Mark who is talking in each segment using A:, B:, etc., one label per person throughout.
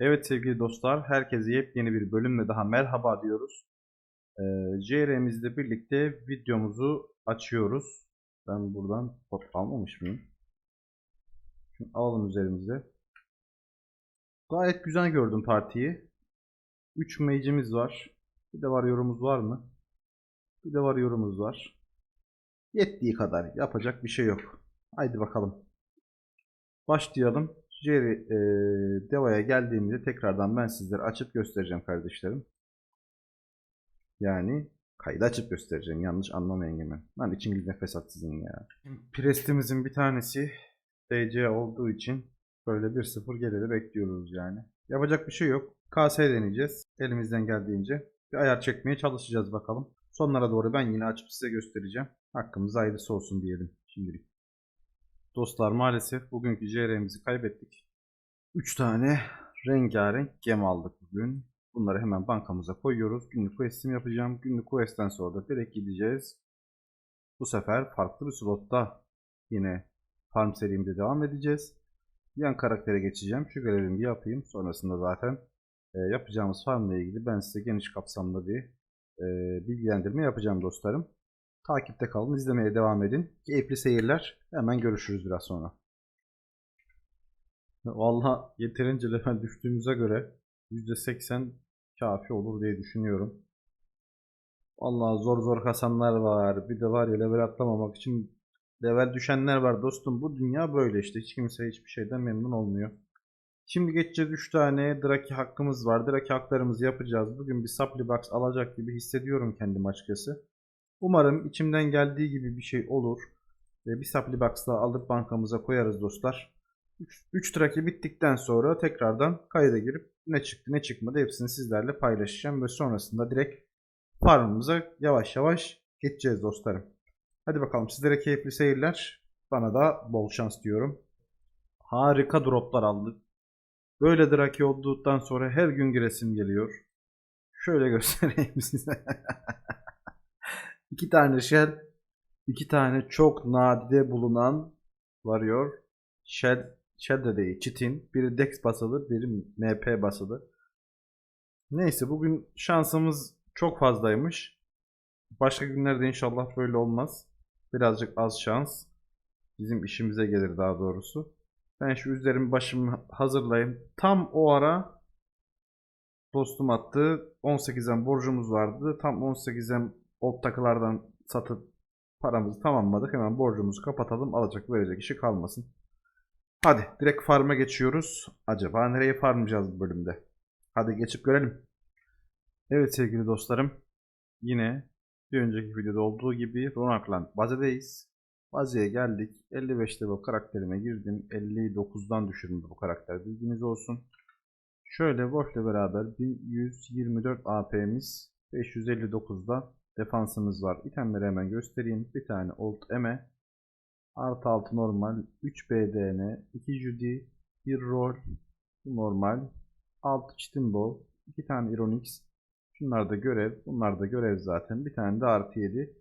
A: Evet sevgili dostlar, herkese yepyeni bir bölümle daha merhaba diyoruz. Ee, CR'mizle birlikte videomuzu açıyoruz. Ben buradan pot almamış mıyım? Şunu alalım üzerimize. Gayet güzel gördüm partiyi. 3 mage'imiz var. Bir de var yorumumuz var mı? Bir de var yorumumuz var. Yettiği kadar yapacak bir şey yok. Haydi bakalım. Başlayalım. Jerry e, Deva'ya geldiğimde tekrardan ben sizlere açıp göstereceğim kardeşlerim. Yani kaydı açıp göstereceğim. Yanlış anlamayın hemen. Lan içiniz nefes at sizin ya. Prestimizin bir tanesi DC olduğu için böyle 1-0 geliri bekliyoruz yani. Yapacak bir şey yok. KS deneyeceğiz. Elimizden geldiğince bir ayar çekmeye çalışacağız bakalım. Sonlara doğru ben yine açıp size göstereceğim. Hakkımız hayırlısı olsun diyelim şimdilik. Dostlar maalesef bugünkü CR'mizi kaybettik. 3 tane rengarenk gem aldık bugün. Bunları hemen bankamıza koyuyoruz. Günlük quest'imi yapacağım. Günlük quest'ten sonra da direkt gideceğiz. Bu sefer farklı bir slotta yine farm serimde devam edeceğiz. Yan karaktere geçeceğim. Şu görevimi yapayım. Sonrasında zaten e, yapacağımız farm ile ilgili ben size geniş kapsamlı bir e, bilgilendirme yapacağım dostlarım. Takipte kalın, izlemeye devam edin. Keyifli seyirler. Hemen görüşürüz biraz sonra. Vallahi yeterince level düştüğümüze göre %80 kafi olur diye düşünüyorum. Vallahi zor zor kasanlar var. Bir de var ya level atlamamak için level düşenler var dostum. Bu dünya böyle işte. Hiç kimse hiçbir şeyden memnun olmuyor. Şimdi geçeceğiz 3 tane Draki hakkımız var. Draki haklarımızı yapacağız. Bugün bir supply box alacak gibi hissediyorum kendim açıkçası. Umarım içimden geldiği gibi bir şey olur. Ve bir supply box daha alıp bankamıza koyarız dostlar. 3 traki bittikten sonra tekrardan kayda girip ne çıktı ne çıkmadı hepsini sizlerle paylaşacağım. Ve sonrasında direkt farmımıza yavaş yavaş geçeceğiz dostlarım. Hadi bakalım sizlere keyifli seyirler. Bana da bol şans diyorum. Harika droplar aldık. Böyle Draki olduktan sonra her gün giresim geliyor. Şöyle göstereyim size. iki tane shell, iki tane çok nadide bulunan varıyor. Shell, shell de değil, çitin. Biri Dex basılı, biri MP basılı. Neyse bugün şansımız çok fazlaymış. Başka günlerde inşallah böyle olmaz. Birazcık az şans. Bizim işimize gelir daha doğrusu. Ben şu üzerimi başımı hazırlayayım. Tam o ara dostum attı. 18'den borcumuz vardı. Tam 18'den old takılardan satıp paramızı tamamladık. Hemen borcumuzu kapatalım. Alacak verecek işi kalmasın. Hadi direkt farm'a geçiyoruz. Acaba nereye farmlayacağız bu bölümde? Hadi geçip görelim. Evet sevgili dostlarım. Yine bir önceki videoda olduğu gibi Ronakland bazedeyiz. Baziye geldik. 55 level karakterime girdim. 59'dan düşürdüm bu karakter. Bilginiz olsun. Şöyle Wolf ile beraber 1124 AP'miz. 559'da defansımız var. İtemleri hemen göstereyim. Bir tane Old Eme. Artı 6 normal. 3 BDN. 2 Judy. 1 Roll. Normal. 6 Chitin 2 tane Ironix. Şunlar da görev. Bunlar da görev zaten. Bir tane de artı 7.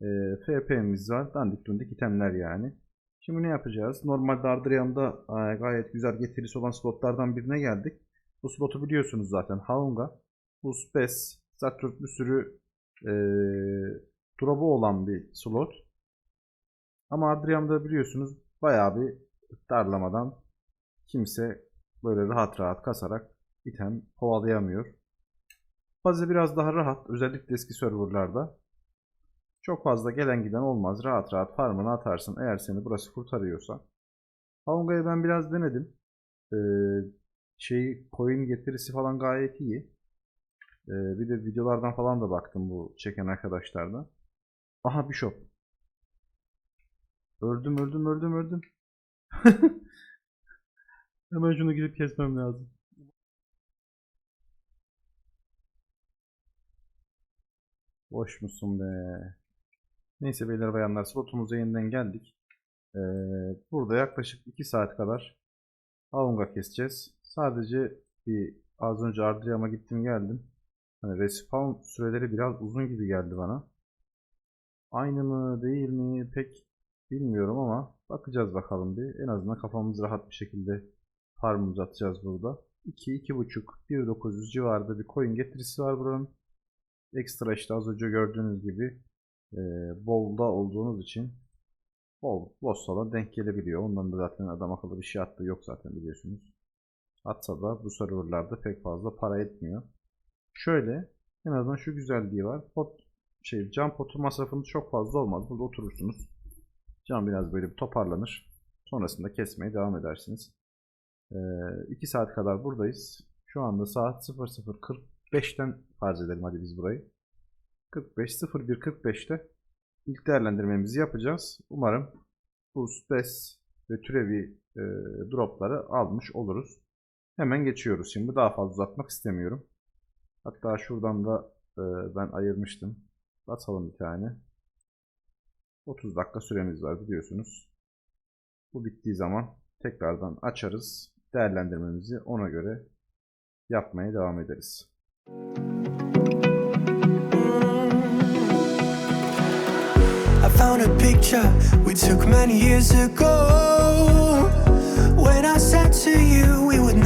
A: E, FP'miz var. Dandik dundik itemler yani. Şimdi ne yapacağız? Normalde Ardrian'da e, gayet güzel getirisi olan slotlardan birine geldik. Bu slotu biliyorsunuz zaten. Haunga, Uspes, Saturn bir sürü e, drop'u olan bir slot. Ama Ardrian'da biliyorsunuz bayağı bir darlamadan kimse böyle rahat rahat kasarak item kovalayamıyor. Bazı biraz daha rahat özellikle eski serverlarda. Çok fazla gelen giden olmaz. Rahat rahat farmını atarsın eğer seni burası kurtarıyorsa. Haunga'yı ben biraz denedim. Ee, şey coin getirisi falan gayet iyi. Ee, bir de videolardan falan da baktım bu çeken arkadaşlardan. Aha Bishop. Öldüm öldüm öldüm öldüm. Hemen şunu gidip kesmem lazım. Boş musun be? Neyse beyler bayanlar slotumuza yeniden geldik. Ee, burada yaklaşık 2 saat kadar Aunga keseceğiz. Sadece bir az önce Ardriam'a gittim geldim. Hani respawn süreleri biraz uzun gibi geldi bana. Aynı mı değil mi pek bilmiyorum ama bakacağız bakalım bir. En azından kafamız rahat bir şekilde farmımızı atacağız burada. 2 2.5 1.900 civarında bir coin getirisi var buranın. Ekstra işte az önce gördüğünüz gibi e, bolda olduğunuz için bol bossala denk gelebiliyor. Ondan da zaten adam akıllı bir şey attığı yok zaten biliyorsunuz. Atsa da bu serverlarda pek fazla para etmiyor. Şöyle en azından şu güzelliği var. Pot şey cam potu masrafınız çok fazla olmaz. Burada oturursunuz. Cam biraz böyle bir toparlanır. Sonrasında kesmeye devam edersiniz. 2 saat kadar buradayız. Şu anda saat 00.45'ten farz edelim hadi biz burayı. 45 01.45'te ilk değerlendirmemizi yapacağız. Umarım bu stres ve türevi e, dropları almış oluruz. Hemen geçiyoruz şimdi. Daha fazla uzatmak istemiyorum. Hatta şuradan da e, ben ayırmıştım. Basalım bir tane. 30 dakika süremiz var biliyorsunuz. Bu bittiği zaman tekrardan açarız. Değerlendirmemizi ona göre yapmaya devam ederiz.
B: I found a picture we took many years ago. When I said to you we would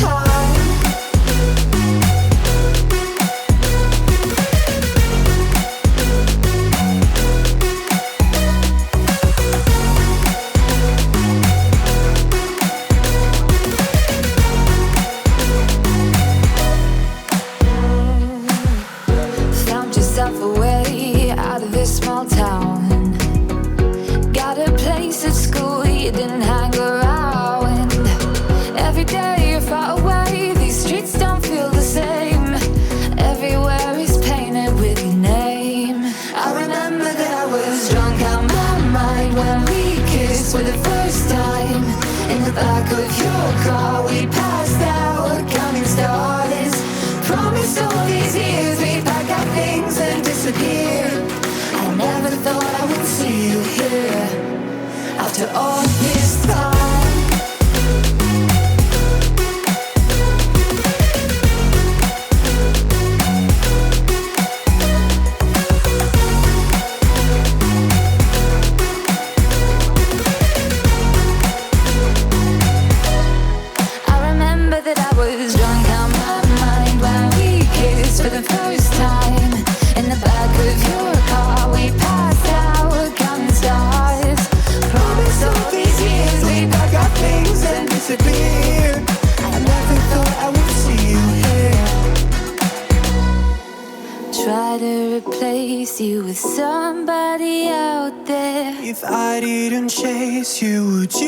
B: after all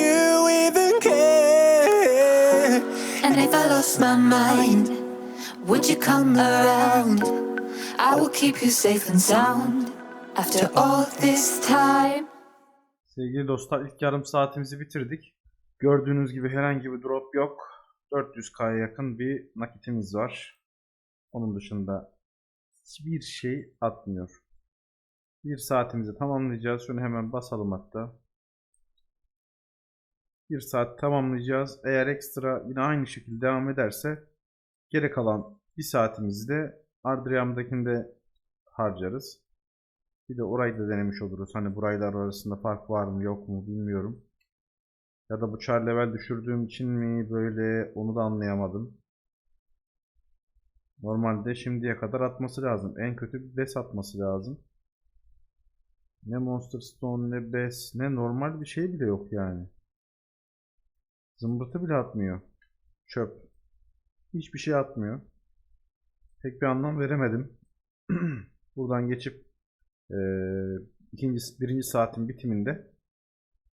B: you, even care? And if I lost my mind, would you come around? I will keep you safe and sound after all this time.
A: Sevgili dostlar ilk yarım saatimizi bitirdik. Gördüğünüz gibi herhangi bir drop yok. 400k'ya yakın bir nakitimiz var. Onun dışında hiçbir şey atmıyor. Bir saatimizi tamamlayacağız. Şunu hemen basalım hatta. Bir saat tamamlayacağız. Eğer ekstra yine aynı şekilde devam ederse geri kalan bir saatimizi de Ardriam'dakinde harcarız. Bir de orayı da denemiş oluruz. Hani buraylar arasında fark var mı yok mu bilmiyorum. Ya da bu char level düşürdüğüm için mi böyle onu da anlayamadım. Normalde şimdiye kadar atması lazım. En kötü bir bes atması lazım. Ne Monster Stone ne bes ne normal bir şey bile yok yani. Zımbırtı bile atmıyor. Çöp. Hiçbir şey atmıyor. Pek bir anlam veremedim. Buradan geçip eee, ikinci, birinci saatin bitiminde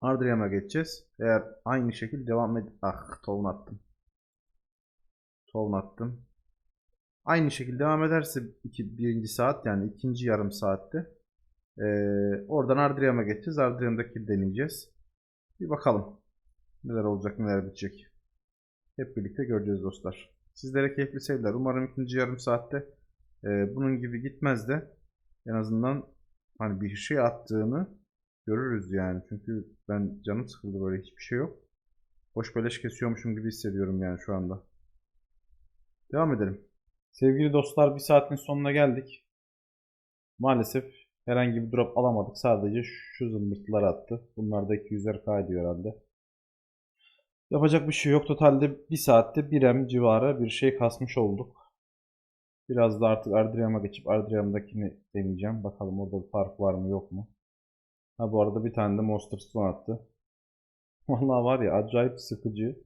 A: Ardriam'a geçeceğiz. Eğer aynı şekilde devam ed... Ah tohum attım. Tohum attım. Aynı şekilde devam ederse iki, birinci saat yani ikinci yarım saatte eee, oradan Ardriam'a geçeceğiz. Ardriam'daki deneyeceğiz. Bir bakalım neler olacak neler bitecek. Hep birlikte göreceğiz dostlar. Sizlere keyifli seyirler. Umarım ikinci yarım saatte e, bunun gibi gitmez de en azından hani bir şey attığını görürüz yani. Çünkü ben canım sıkıldı böyle hiçbir şey yok. Boş beleş kesiyormuşum gibi hissediyorum yani şu anda. Devam edelim. Sevgili dostlar bir saatin sonuna geldik. Maalesef herhangi bir drop alamadık. Sadece şu zımbırtılar attı. Bunlar da 200'er K ediyor herhalde. Yapacak bir şey yok. Totalde bir saatte 1 M civarı bir şey kasmış olduk. Biraz da artık Ardriam'a geçip Ardriam'dakini deneyeceğim. Bakalım orada bir fark var mı yok mu. Ha bu arada bir tane de Monster Stone attı. Vallahi var ya acayip sıkıcı.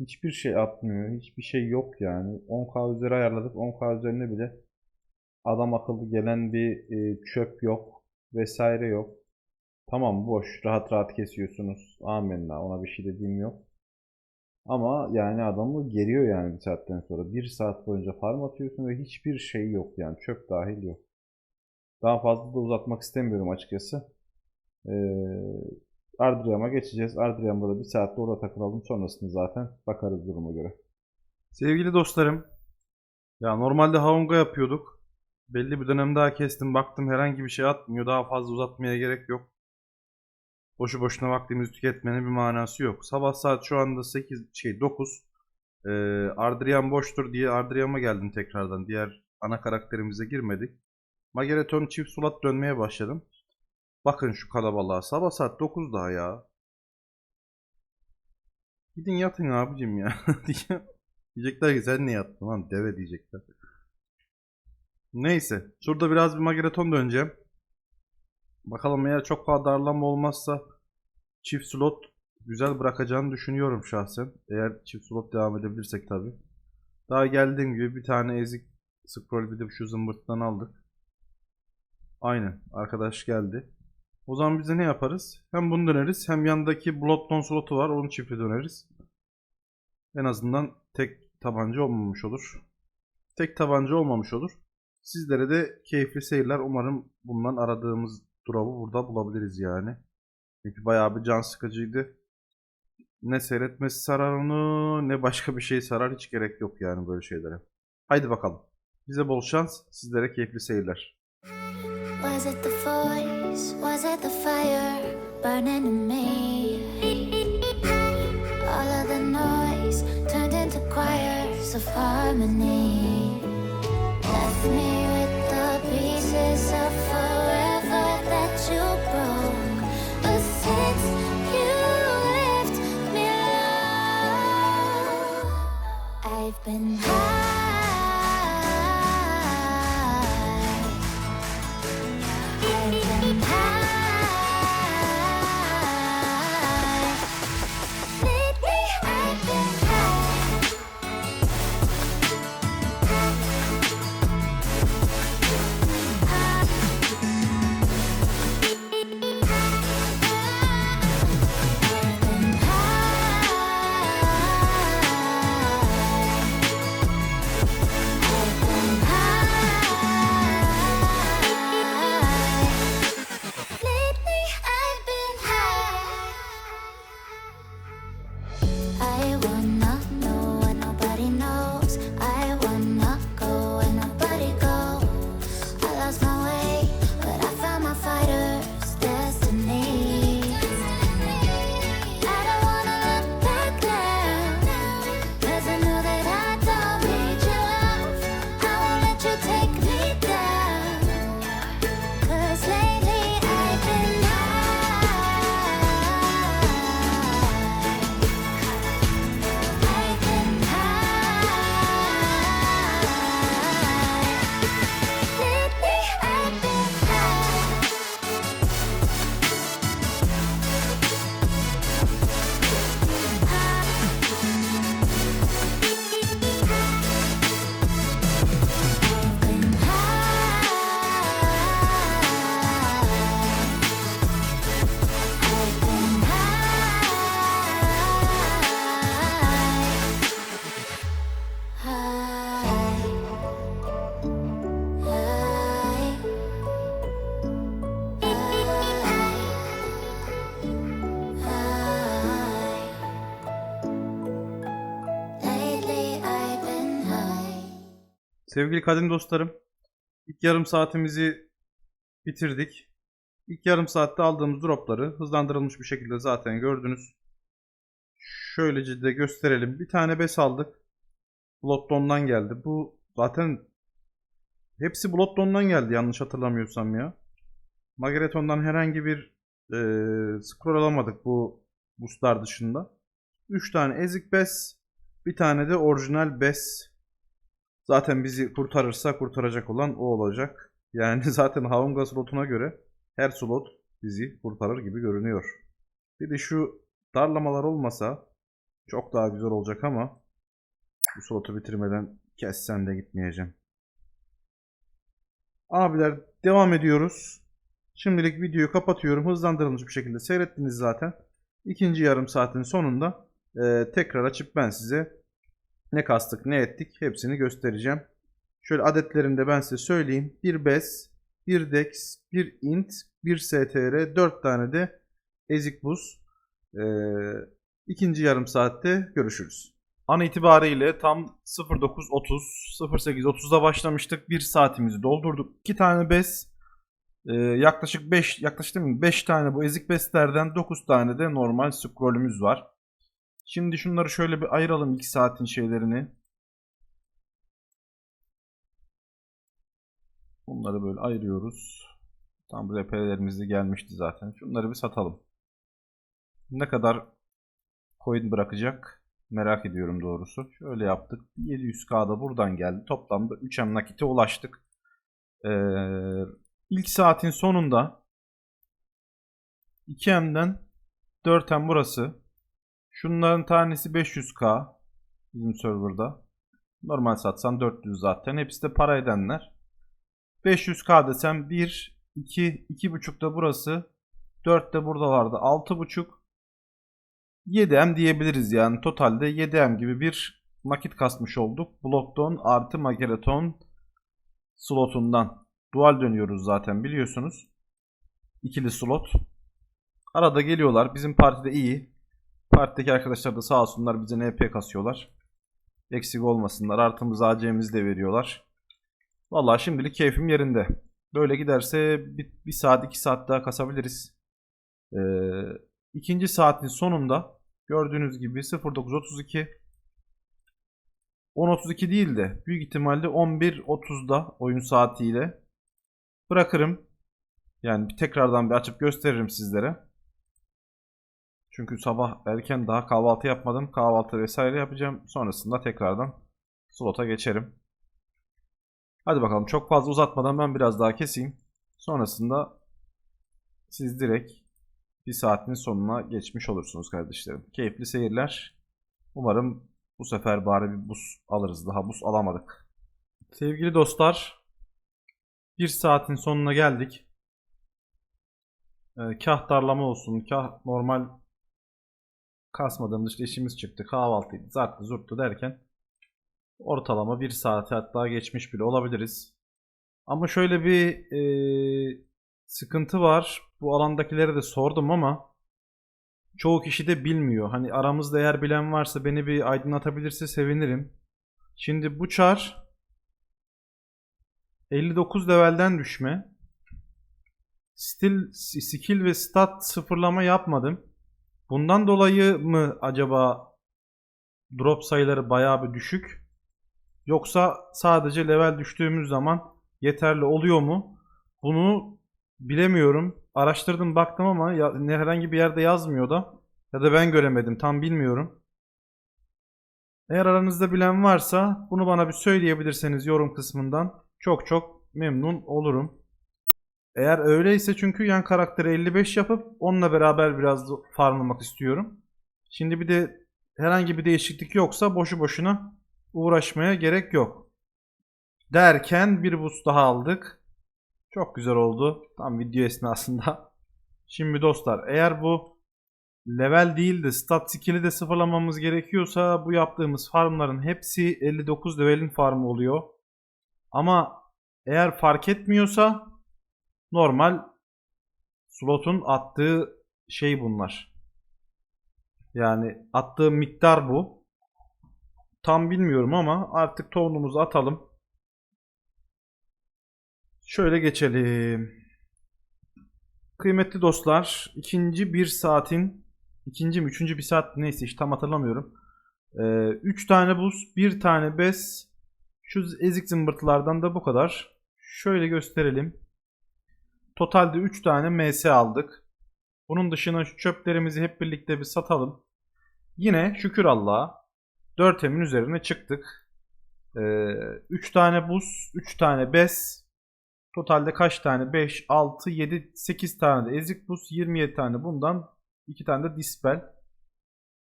A: Hiçbir şey atmıyor. Hiçbir şey yok yani. 10k üzeri ayarladık. 10k üzerine bile adam akıllı gelen bir e, çöp yok. Vesaire yok. Tamam boş. Rahat rahat kesiyorsunuz. Amenna. Ona bir şey dediğim yok. Ama yani adamı geriyor yani bir saatten sonra. Bir saat boyunca farm atıyorsun ve hiçbir şey yok yani. Çöp dahil yok. Daha fazla da uzatmak istemiyorum açıkçası. Ee, Ardriam'a geçeceğiz. Ardriam'da da bir saatte orada takılalım. Sonrasında zaten bakarız duruma göre. Sevgili dostlarım. Ya normalde Haunga yapıyorduk. Belli bir dönem daha kestim. Baktım herhangi bir şey atmıyor. Daha fazla uzatmaya gerek yok. Boşu boşuna vaktimizi tüketmenin bir manası yok. Sabah saat şu anda 8 şey 9. Ee, Ardrian boştur diye Ardrian'a geldim tekrardan. Diğer ana karakterimize girmedik. Magneton çift sulat dönmeye başladım. Bakın şu kalabalığa. Sabah saat 9 daha ya. Gidin yatın abicim ya. Diye- diyecekler ki sen ne yattın lan deve diyecekler. Neyse. Şurada biraz bir Magneton döneceğim. Bakalım eğer çok fazla darlama olmazsa çift slot güzel bırakacağını düşünüyorum şahsen. Eğer çift slot devam edebilirsek tabi. Daha geldiğim gibi bir tane ezik scroll bir de şu zımbırttan aldık. Aynen arkadaş geldi. O zaman biz de ne yaparız? Hem bunu döneriz hem yandaki Bloodstone slotu var onu çifte döneriz. En azından tek tabanca olmamış olur. Tek tabanca olmamış olur. Sizlere de keyifli seyirler. Umarım bundan aradığımız drop'u burada bulabiliriz yani. Çünkü bayağı bir can sıkıcıydı. Ne seyretmesi sarar onu ne başka bir şey sarar. Hiç gerek yok yani böyle şeylere. Haydi bakalım. Bize bol şans. Sizlere keyifli seyirler.
C: Was it the voice? Was it the fire burning in me? All of the noise turned into choirs of harmony. Left me with the pieces of forever open
A: Sevgili kadim dostlarım, ilk yarım saatimizi bitirdik. İlk yarım saatte aldığımız dropları hızlandırılmış bir şekilde zaten gördünüz. Şöylece de gösterelim. Bir tane bes aldık. Bloodstone'dan geldi. Bu zaten hepsi Bloodstone'dan geldi yanlış hatırlamıyorsam ya. Magneton'dan herhangi bir eee scroll alamadık bu boostlar dışında. 3 tane ezik bes, bir tane de orijinal bes. Zaten bizi kurtarırsa kurtaracak olan o olacak. Yani zaten Haunga slotuna göre her slot bizi kurtarır gibi görünüyor. Bir de şu darlamalar olmasa çok daha güzel olacak ama bu slotu bitirmeden kessen de gitmeyeceğim. Abiler devam ediyoruz. Şimdilik videoyu kapatıyorum. Hızlandırılmış bir şekilde seyrettiniz zaten. İkinci yarım saatin sonunda e, tekrar açıp ben size ne kastık ne ettik hepsini göstereceğim. Şöyle adetlerini de ben size söyleyeyim. Bir BES, bir DEX, bir INT, bir STR, 4 tane de ezik buz. E, ikinci yarım saatte görüşürüz. An itibariyle tam 09.30, 08.30'da başlamıştık. 1 saatimizi doldurduk. 2 tane BES, ee, yaklaşık 5 yaklaşık değil mi? 5 tane bu ezik bestlerden 9 tane de normal scrollümüz var. Şimdi şunları şöyle bir ayıralım 2 saatin şeylerini. Bunları böyle ayırıyoruz. Tam RP'lerimiz de gelmişti zaten. Şunları bir satalım. Ne kadar coin bırakacak merak ediyorum doğrusu. Şöyle yaptık. 700k'da buradan geldi. Toplamda 3M nakite ulaştık. Ee, ilk saatin sonunda 2M'den 4M burası. Şunların tanesi 500k bizim serverda. Normal satsan 400 zaten. Hepsi de para edenler. 500k desem 1, 2, 2.5 da burası. 4 de buradalardı. 6.5 7M diyebiliriz yani. Totalde 7M gibi bir nakit kasmış olduk. Blockton artı Mageleton slotundan. Dual dönüyoruz zaten biliyorsunuz. İkili slot. Arada geliyorlar. Bizim partide iyi. Partideki arkadaşlar da sağ olsunlar bize NP kasıyorlar. Eksik olmasınlar. Artımız AC'mizi de veriyorlar. Vallahi şimdilik keyfim yerinde. Böyle giderse bir, bir saat iki saat daha kasabiliriz. Ee, ikinci saatin sonunda gördüğünüz gibi 09.32 10.32 değil de büyük ihtimalle 11.30'da oyun saatiyle bırakırım. Yani tekrardan bir açıp gösteririm sizlere. Çünkü sabah erken daha kahvaltı yapmadım. Kahvaltı vesaire yapacağım. Sonrasında tekrardan slota geçerim. Hadi bakalım çok fazla uzatmadan ben biraz daha keseyim. Sonrasında siz direkt bir saatin sonuna geçmiş olursunuz kardeşlerim. Keyifli seyirler. Umarım bu sefer bari bir buz alırız. Daha buz alamadık. Sevgili dostlar, bir saatin sonuna geldik. Ee, kah darlama olsun, kah normal kasmadığımız işte işimiz çıktı. Kahvaltıydı, zarttı, zurttu derken ortalama bir saati hatta geçmiş bile olabiliriz. Ama şöyle bir e, sıkıntı var. Bu alandakilere de sordum ama çoğu kişi de bilmiyor. Hani aramızda eğer bilen varsa beni bir aydınlatabilirse sevinirim. Şimdi bu çar 59 levelden düşme. Stil, skill ve stat sıfırlama yapmadım. Bundan dolayı mı acaba drop sayıları bayağı bir düşük? Yoksa sadece level düştüğümüz zaman yeterli oluyor mu? Bunu bilemiyorum. Araştırdım baktım ama ya, ne herhangi bir yerde yazmıyor da ya da ben göremedim tam bilmiyorum. Eğer aranızda bilen varsa bunu bana bir söyleyebilirseniz yorum kısmından çok çok memnun olurum. Eğer öyleyse çünkü yan karakteri 55 yapıp onunla beraber biraz farmlamak istiyorum. Şimdi bir de herhangi bir değişiklik yoksa boşu boşuna uğraşmaya gerek yok. Derken bir boost daha aldık. Çok güzel oldu. Tam video esnasında. Şimdi dostlar eğer bu level değil de stat skill'i de sıfırlamamız gerekiyorsa bu yaptığımız farmların hepsi 59 levelin farmı oluyor. Ama eğer fark etmiyorsa normal slotun attığı şey bunlar. Yani attığı miktar bu. Tam bilmiyorum ama artık tohumumuzu atalım. Şöyle geçelim. Kıymetli dostlar, ikinci bir saatin, ikinci mi üçüncü bir saat neyse işte tam hatırlamıyorum. 3 tane buz, bir tane bez. Şu ezik zımbırtılardan da bu kadar. Şöyle gösterelim. Totalde 3 tane MS aldık. Bunun dışına şu çöplerimizi hep birlikte bir satalım. Yine şükür Allah'a 4 emin üzerine çıktık. 3 tane buz, 3 tane bez. Totalde kaç tane? 5, 6, 7, 8 tane de ezik buz, 27 tane bundan, 2 tane de dispel.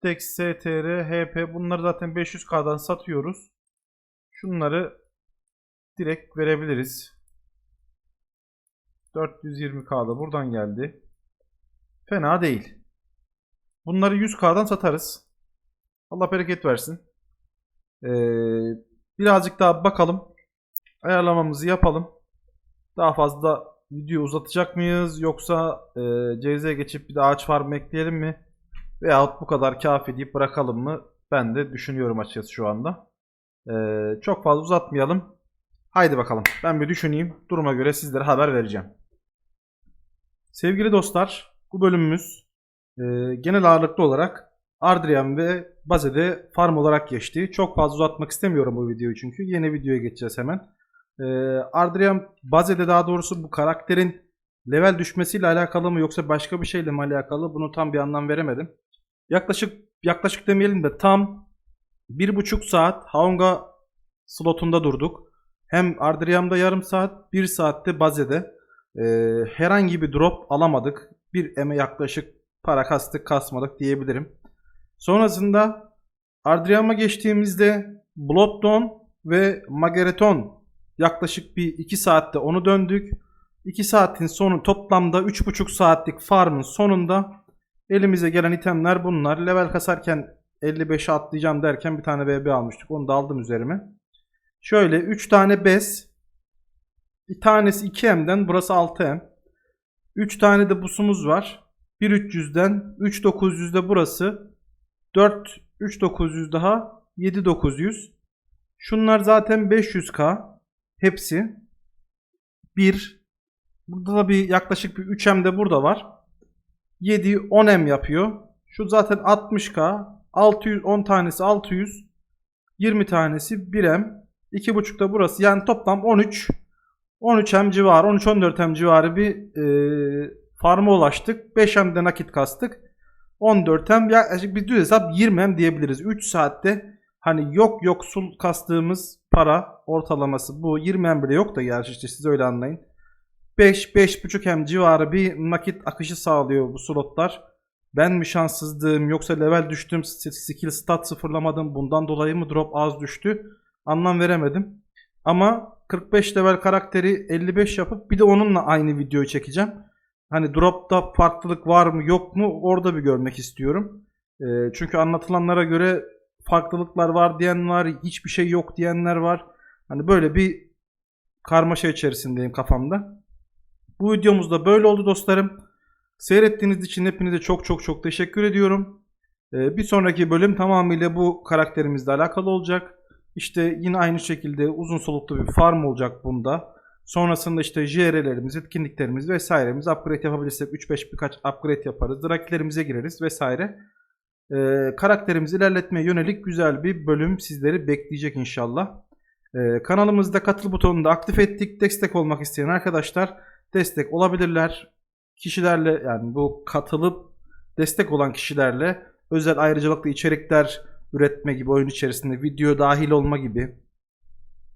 A: Dex, STR, HP bunları zaten 500k'dan satıyoruz. Şunları direkt verebiliriz. 420k'da buradan geldi. Fena değil. Bunları 100k'dan satarız. Allah bereket versin. Ee, birazcık daha bakalım. Ayarlamamızı yapalım. Daha fazla video uzatacak mıyız? Yoksa e, CZ'ye geçip bir de ağaç farm ekleyelim mi? Veyahut bu kadar kafi deyip bırakalım mı? Ben de düşünüyorum açıkçası şu anda. Ee, çok fazla uzatmayalım. Haydi bakalım. Ben bir düşüneyim. Duruma göre sizlere haber vereceğim. Sevgili dostlar, bu bölümümüz e, genel ağırlıklı olarak Ardrian ve Baze'de farm olarak geçti. Çok fazla uzatmak istemiyorum bu videoyu çünkü. Yeni videoya geçeceğiz hemen. E, Ardrian Baze'de daha doğrusu bu karakterin level düşmesiyle alakalı mı yoksa başka bir şeyle mi alakalı bunu tam bir anlam veremedim. Yaklaşık yaklaşık demeyelim de tam bir buçuk saat Haunga slotunda durduk. Hem Ardriam'da yarım saat, bir saatte Baze'de. Ee, herhangi bir drop alamadık. Bir eme yaklaşık para kastık kasmadık diyebilirim. Sonrasında Ardriam'a geçtiğimizde Blooddawn ve Magereton yaklaşık bir 2 saatte onu döndük. 2 saatin sonu toplamda 3,5 saatlik farmın sonunda elimize gelen itemler bunlar. Level kasarken 55'e atlayacağım derken bir tane BB almıştık. Onu da aldım üzerime. Şöyle 3 tane bez. Bir tanesi 2M'den burası 6M. 3 tane de busumuz var. 1.300'den 3.900'de burası. 4 3.900 daha 7.900. Şunlar zaten 500k. Hepsi. 1 Burada da bir yaklaşık bir 3M de burada var. 7 10M yapıyor. Şu zaten 60k. 610 tanesi 600. 20 tanesi 1M. 2.5 da burası. Yani toplam 13 13M civarı 13-14M civarı bir e, farma ulaştık. 5M'de nakit kastık. 14M yaklaşık bir düz hesap 20M diyebiliriz. 3 saatte hani yok yoksul kastığımız para ortalaması bu 20M bile yok da gerçi işte siz öyle anlayın. 5-5.5 hem civarı bir nakit akışı sağlıyor bu slotlar. Ben mi şanssızdım yoksa level düştüm skill stat sıfırlamadım bundan dolayı mı drop az düştü anlam veremedim. Ama 45 level karakteri 55 yapıp bir de onunla aynı videoyu çekeceğim. Hani dropta farklılık var mı yok mu orada bir görmek istiyorum. Ee, çünkü anlatılanlara göre farklılıklar var diyen var, hiçbir şey yok diyenler var. Hani böyle bir karmaşa içerisindeyim kafamda. Bu videomuz da böyle oldu dostlarım. Seyrettiğiniz için hepinize çok çok çok teşekkür ediyorum. Ee, bir sonraki bölüm tamamıyla bu karakterimizle alakalı olacak. İşte yine aynı şekilde uzun soluklu bir farm olacak bunda. Sonrasında işte JR'lerimiz, etkinliklerimiz vesairemiz upgrade yapabilirsek 3-5 birkaç upgrade yaparız. Drakilerimize gireriz vesaire. Ee, karakterimizi ilerletmeye yönelik güzel bir bölüm sizleri bekleyecek inşallah. Ee, kanalımızda katıl butonunu da aktif ettik. Destek olmak isteyen arkadaşlar destek olabilirler. Kişilerle yani bu katılıp destek olan kişilerle özel ayrıcalıklı içerikler üretme gibi oyun içerisinde video dahil olma gibi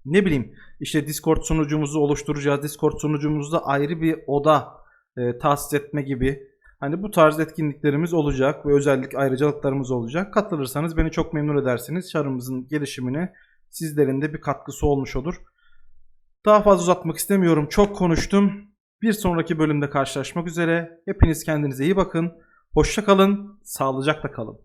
A: ne bileyim işte Discord sunucumuzu oluşturacağız. Discord sunucumuzda ayrı bir oda e, tahsis etme gibi hani bu tarz etkinliklerimiz olacak ve özellik ayrıcalıklarımız olacak. Katılırsanız beni çok memnun edersiniz. Çarımızın gelişimine sizlerin de bir katkısı olmuş olur. Daha fazla uzatmak istemiyorum. Çok konuştum. Bir sonraki bölümde karşılaşmak üzere. Hepiniz kendinize iyi bakın. Hoşça kalın. Sağlıcakla kalın.